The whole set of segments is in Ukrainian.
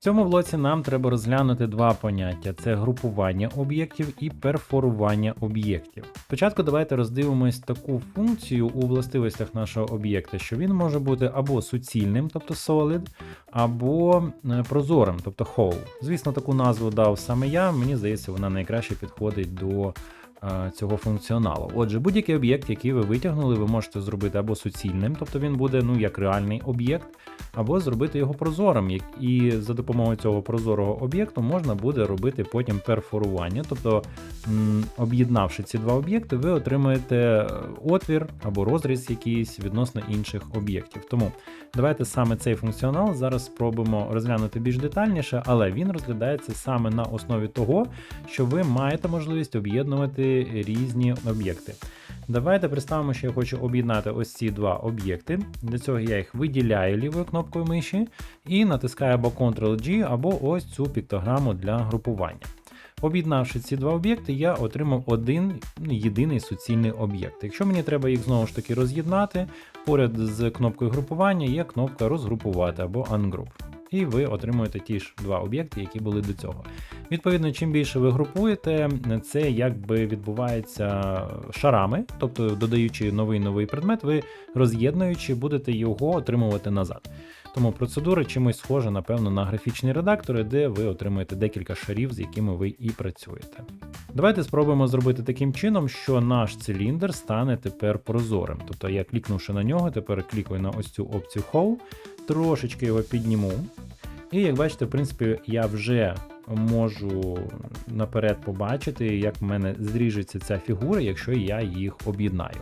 В цьому блоці нам треба розглянути два поняття: це групування об'єктів і перфорування об'єктів. Спочатку давайте роздивимось таку функцію у властивостях нашого об'єкта, що він може бути або суцільним, тобто solid, або е, прозорим, тобто whole. Звісно, таку назву дав саме я. Мені здається, вона найкраще підходить до цього функціоналу. Отже, будь-який об'єкт, який ви витягнули, ви можете зробити або суцільним, тобто він буде ну як реальний об'єкт, або зробити його прозорим. І за допомогою цього прозорого об'єкту можна буде робити потім перфорування. Тобто, об'єднавши ці два об'єкти, ви отримаєте е, отвір або розріз якийсь відносно інших об'єктів. Тому давайте саме цей функціонал зараз спробуємо розглянути більш детальніше, але він розглядається саме на основі того, що ви маєте можливість об'єднувати різні об'єкти. Давайте представимо, що я хочу об'єднати ось ці два об'єкти. Для цього я їх виділяю лівою кнопкою миші і натискаю або Ctrl-G, або ось цю піктограму для групування. Об'єднавши ці два об'єкти, я отримав один єдиний суцільний об'єкт. Якщо мені треба їх знову ж таки роз'єднати, поряд з кнопкою групування є кнопка розгрупувати або Ungroup. І ви отримуєте ті ж два об'єкти, які були до цього. Відповідно, чим більше ви групуєте, це якби відбувається шарами, тобто додаючи новий новий предмет, ви роз'єднуючи, будете його отримувати назад. Тому процедура чимось схожа, напевно, на графічні редактори, де ви отримуєте декілька шарів, з якими ви і працюєте. Давайте спробуємо зробити таким чином, що наш циліндр стане тепер прозорим. Тобто я клікнувши на нього, тепер клікаю на ось цю опцію Hole, трошечки його підніму. І як бачите, в принципі, я вже можу наперед побачити, як в мене зріжеться ця фігура, якщо я їх об'єднаю.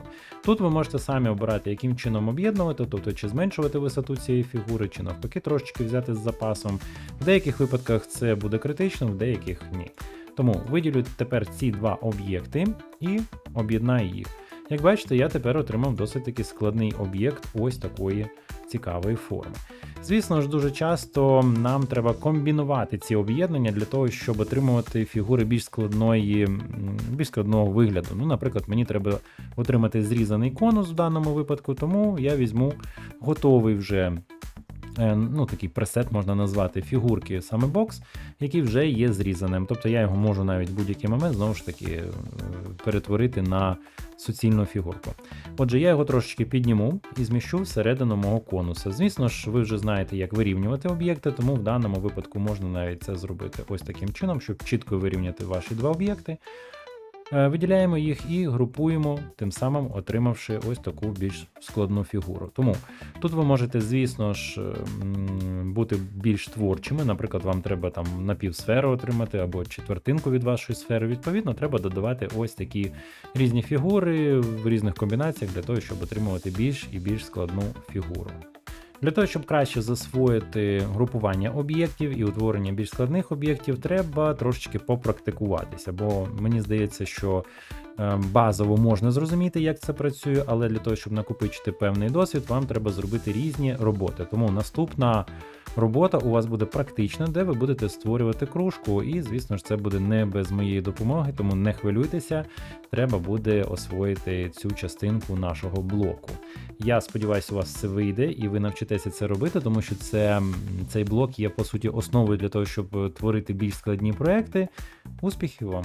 Тут ви можете самі обирати, яким чином об'єднувати, тобто чи зменшувати висоту цієї фігури, чи навпаки трошечки взяти з запасом. В деяких випадках це буде критично, в деяких ні. Тому виділю тепер ці два об'єкти і об'єднаю їх. Як бачите, я тепер отримав досить таки складний об'єкт ось такої цікавої форми. Звісно ж, дуже часто нам треба комбінувати ці об'єднання для того, щоб отримувати фігури більш складної, більш складного вигляду. Ну, наприклад, мені треба отримати зрізаний конус в даному випадку, тому я візьму готовий вже. Е, Ну, такий пресет можна назвати фігурки саме бокс, який вже є зрізаним. Тобто я його можу навіть в будь-який момент знову ж таки е, перетворити на суцільну фігурку. Отже, я його трошечки підніму і зміщу всередину мого конуса. Звісно ж, ви вже знаєте, як вирівнювати об'єкти, тому в даному випадку можна навіть це зробити ось таким чином, щоб чітко вирівняти ваші два об'єкти. Е, Виділяємо їх і групуємо, тим самим отримавши ось таку більш складну фігуру. Тому тут ви можете, звісно ж, бути більш творчими. Наприклад, вам треба там напівсферу отримати або четвертинку від вашої сфери. Відповідно, треба додавати ось такі різні фігури в різних комбінаціях для того, щоб отримувати більш і більш складну фігуру. Для того, щоб краще засвоїти групування об'єктів і утворення більш складних об'єктів, треба трошечки попрактикуватися, бо мені здається, що е, базово можна зрозуміти, як це працює, але для того, щоб накопичити певний досвід, вам треба зробити різні роботи. Тому наступна робота у вас буде практична, де ви будете створювати кружку, і, звісно ж, це буде не без моєї допомоги, тому не хвилюйтеся, треба буде освоїти цю частинку нашого блоку. Я сподіваюся, у вас це вийде і ви навчитеся це робити, тому що це, цей блок є по суті основою для того, щоб е, творити більш складні проекти. Успіхів вам!